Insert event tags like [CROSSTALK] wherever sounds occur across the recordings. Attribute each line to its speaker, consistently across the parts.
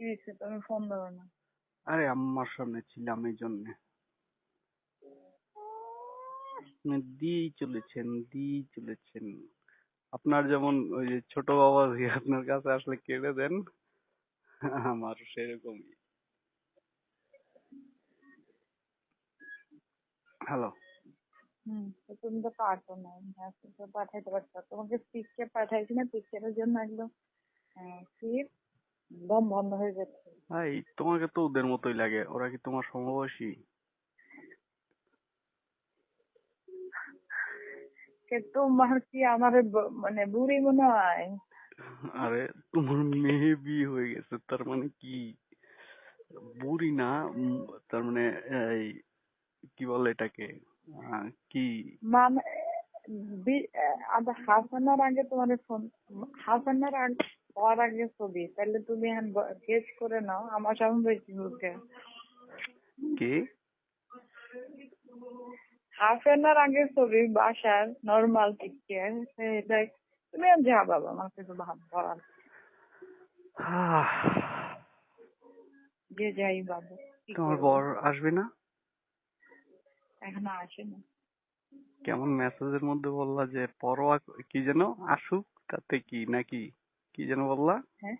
Speaker 1: কি হয়েছে তুমি ফোন ধরো না।
Speaker 2: আরে আম্মার সামনে ছিলাম এই জন্যে। চলেছেন চলেছেন। আপনার যেমন ওই যে ছোট বাবা আপনার কাছে আসলে কেড়ে দেন আমার সেরকমই। হ্যালো।
Speaker 1: তুমি তো পারতো না তো পাঠাইতে পারতো তোমাকে পিকচার পাঠাইছি না পিকচারের জন্য একদম ফির দম বন্ধ হয়ে যাচ্ছে।
Speaker 2: ভাই তোমাকে তো ওদের মতোই লাগে। ওরা কি তোমার সমবয়সী?
Speaker 1: কে তোমার কি আমার মানে বুড়ি মনে হয়?
Speaker 2: আরে তোমার মেয়ে বিয়ে হয়ে গেছে তার মানে কি? বুড়ি না তার মানে এই কি বলে এটাকে? কি?
Speaker 1: মানে হাফ আওয়ার আগে তোমার ফোন হাফ আওয়ার আগে হওয়ার আগে ছবি। তাহলে তুমি এখন গেস করে নাও আমার বেশি বুঝতে
Speaker 2: কে।
Speaker 1: হাফ অ্যান আওয়ার আগে ছবি বাসার নর্মাল পিকচার দেখ তুমি আর যা বাবা আমার কিছু ভাব বলার যে যাই বাবু কি
Speaker 2: তোমার বর আসবে না?
Speaker 1: এখনও আসে না
Speaker 2: কেমন মেসেজের মধ্যে বললা যে পরোয়া কি যেন আসুক তাতে কি নাকি? কি যেন বললা?
Speaker 1: হ্যাঁ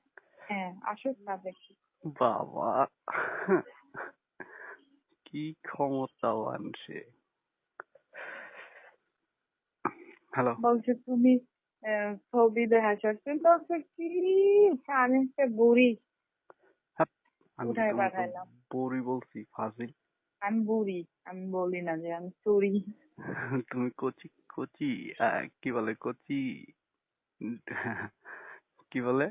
Speaker 1: হ্যাঁ আসুক না দেখি
Speaker 2: বাবা। কি ক্ষমতাবান সে। হ্যালো
Speaker 1: বলছে তুমি ছবি দেখাচ্ছ তুমি বলছো কি? একটা বুড়ি। পাঠাইলাম?
Speaker 2: বড়ি বলছি ফাজিল।
Speaker 1: আমি বুড়ি আমি বলি না যে আমি চুরি।
Speaker 2: তুমি কচি কচি কি বলে কচি? কি বলে?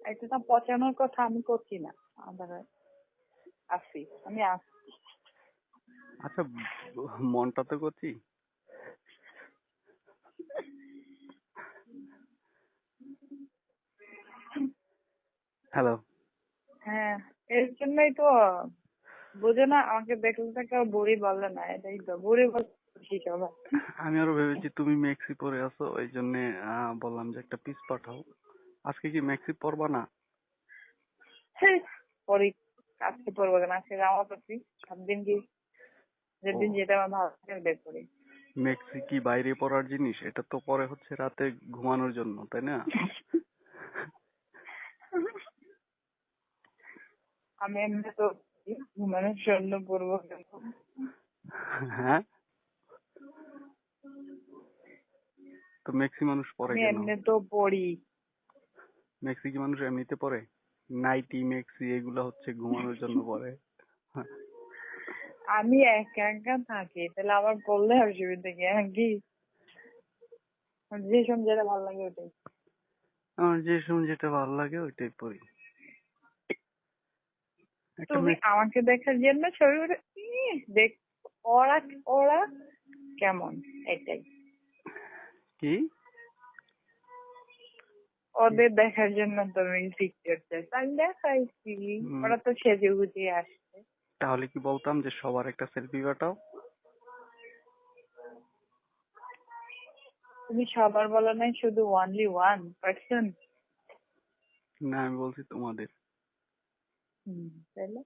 Speaker 1: এটা তো পচানোর কথা আমি করছি না। আবার আসি আমি আসি
Speaker 2: আচ্ছা মনটা তো কচি হ্যালো
Speaker 1: হ্যাঁ এর জন্যই তো বোঝে না আমাকে দেখলে তো কেউ বুড়ি বলে না এটাই তো বুড়ি বলে সবাই
Speaker 2: আমি আরও ভেবেছি তুমি মেক্সি পরে আছো ওই জন্য বললাম যে একটা পিস পাঠাও। আজকে কি মেক্সি পরবা না?
Speaker 1: হেই, পরি। আজকে পড়ব কেন? আজকে জামা পড়ছি সাত দিন কি? যেদিন যেটা আমার ভালো লাগে ওটাই পরি
Speaker 2: মেক্সি কি বাইরে পরার জিনিস? এটা তো পরে হচ্ছে রাতে ঘুমানোর জন্য তাই না?
Speaker 1: আমি এমনি তো ঘুমানোর জন্য কেন?
Speaker 2: হ্যাঁ? তো মেক্সি মানুষ পরে
Speaker 1: আমি
Speaker 2: কেন?
Speaker 1: এমনি তো পড়ি।
Speaker 2: মেক্সি কি মানুষ এমনিতে পরে নাইটি মেক্সি এগুলা হচ্ছে ঘুমানোর জন্য পরে [LAUGHS]
Speaker 1: আমি একা একা থাকি তাহলে আমার পড়লে অসুবিধা কি হ্যাঁ কি যে সময় যেটা ভালো লাগে ওটাই
Speaker 2: আমার যে সময় যেটা ভালো লাগে ওইটাই পরি
Speaker 1: তুমি আমাকে দেখার জন্য ছবি দেখ ওরা ওরা কেমন? এটাই।
Speaker 2: কি?
Speaker 1: ওদের দেখার জন্য তুমি পিকচার চাই। তাই দেখাইছি। ওরা তো সেজে গুজিয়ে আসছে।
Speaker 2: তাহলে কি বলতাম যে সবার একটা সেলফি পাঠাও?
Speaker 1: তুমি সবার বলো নাই শুধু ওয়ানলি ওয়ান পার্সন
Speaker 2: না আমি বলছি তোমাদের।
Speaker 1: তাহলে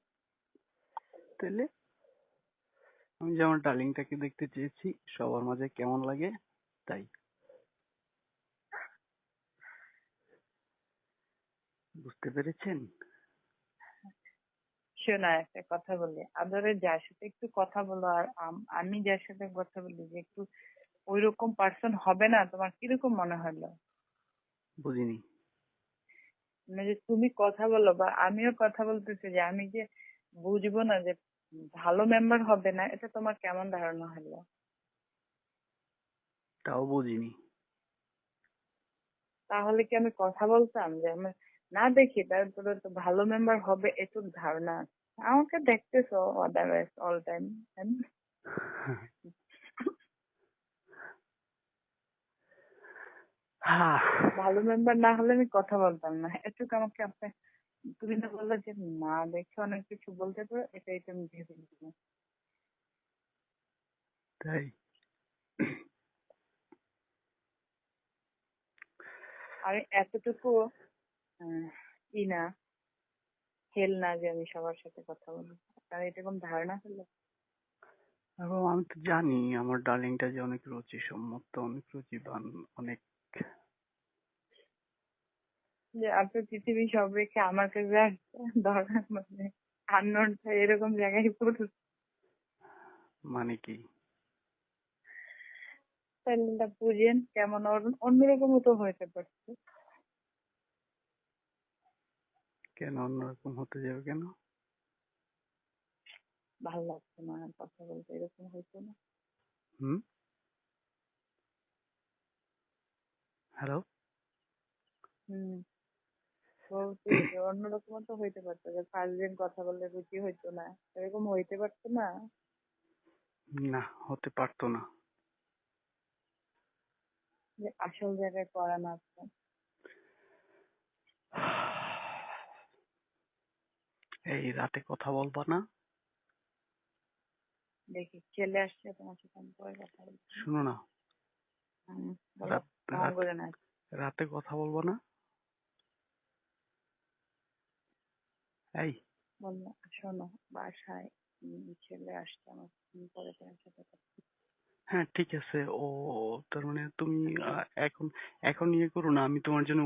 Speaker 2: তাহলে আমি যেমন ডার্লিংটাকে দেখতে চেয়েছি সবার মাঝে কেমন লাগে তাই। বুঝতে পেরেছেন?
Speaker 1: শোনা একটা কথা বলি। আদরে যার সাথে একটু কথা বলো আর আম- যার সাথে কথা বলি যে একটু ওইরকম পার্সন হবে না তোমার কীরকম মনে হলো?
Speaker 2: বুঝিনি।
Speaker 1: মানে যে তুমি কথা বলো বা আমিও কথা বলতেছি যে আমি যে বুঝব না যে ভালো মেম্বার হবে না এটা তোমার কেমন ধারণা হলো?
Speaker 2: তাও বুঝিনি।
Speaker 1: তাহলে কি আমি কথা বলতাম? যে আমি না দেখি তারপরে তো ভালো মেম্বার হবে এটুক ধারণা আছে। আমাকে দেখতেছো অদারওয়াইজ অল টাইম ভালো মেম্বার না হলে আমি কথা বলতাম না। এটুকু আমাকে আপনি তুমি না বললে যে না দেখে অনেক কিছু বলতে পারো এটাই তো আমি ভেবে নিলাম।
Speaker 2: তাই।
Speaker 1: আর এতটুকু ই না? খেল না যে আমি সবার সাথে কথা বলব আপনার এরকম ধারণা হলো?
Speaker 2: এবং আমি তো জানি আমার ডার্লিংটা যে অনেক রুচি সম্মত অনেক রুচিবান অনেক
Speaker 1: যে আপনি পৃথিবী সব রেখে আমার কাছে দরকার মানে আননোন এরকম জায়গায় পুরো
Speaker 2: মানে কি?
Speaker 1: তাহলে বুঝেন কেমন অন্য- অন্যরকমও তো হইতে পারছে
Speaker 2: কেন? অন্যরকম হতে যাবে কেন?
Speaker 1: ভালো লাগছে না কথা বলতে এরকম হইতো না।
Speaker 2: হুম? হ্যালো
Speaker 1: হুম। অন্যরকমও তো হইতে পারতো যে ফার্স্ট দিন কথা বললে রুচি হইতো না। এরকম হইতে পারতো না?
Speaker 2: না হতে পারতো না।
Speaker 1: যে আসল জায়গায় করা না। আছে
Speaker 2: এই রাতে কথা বলবা না।
Speaker 1: দেখি ছেলে আসছে তোমার সাথে আমি পরে কথা বলছি
Speaker 2: শুনো না। রাত কথা বলব না? এই।
Speaker 1: বলল শোনো বাসায় ছেলে আসছে আমার আমি পরে তোমার সাথে।
Speaker 2: হ্যাঁ ঠিক আছে। ও তার মানে তুমি এখন এখন ইয়ে করো না আমি তোমার জন্য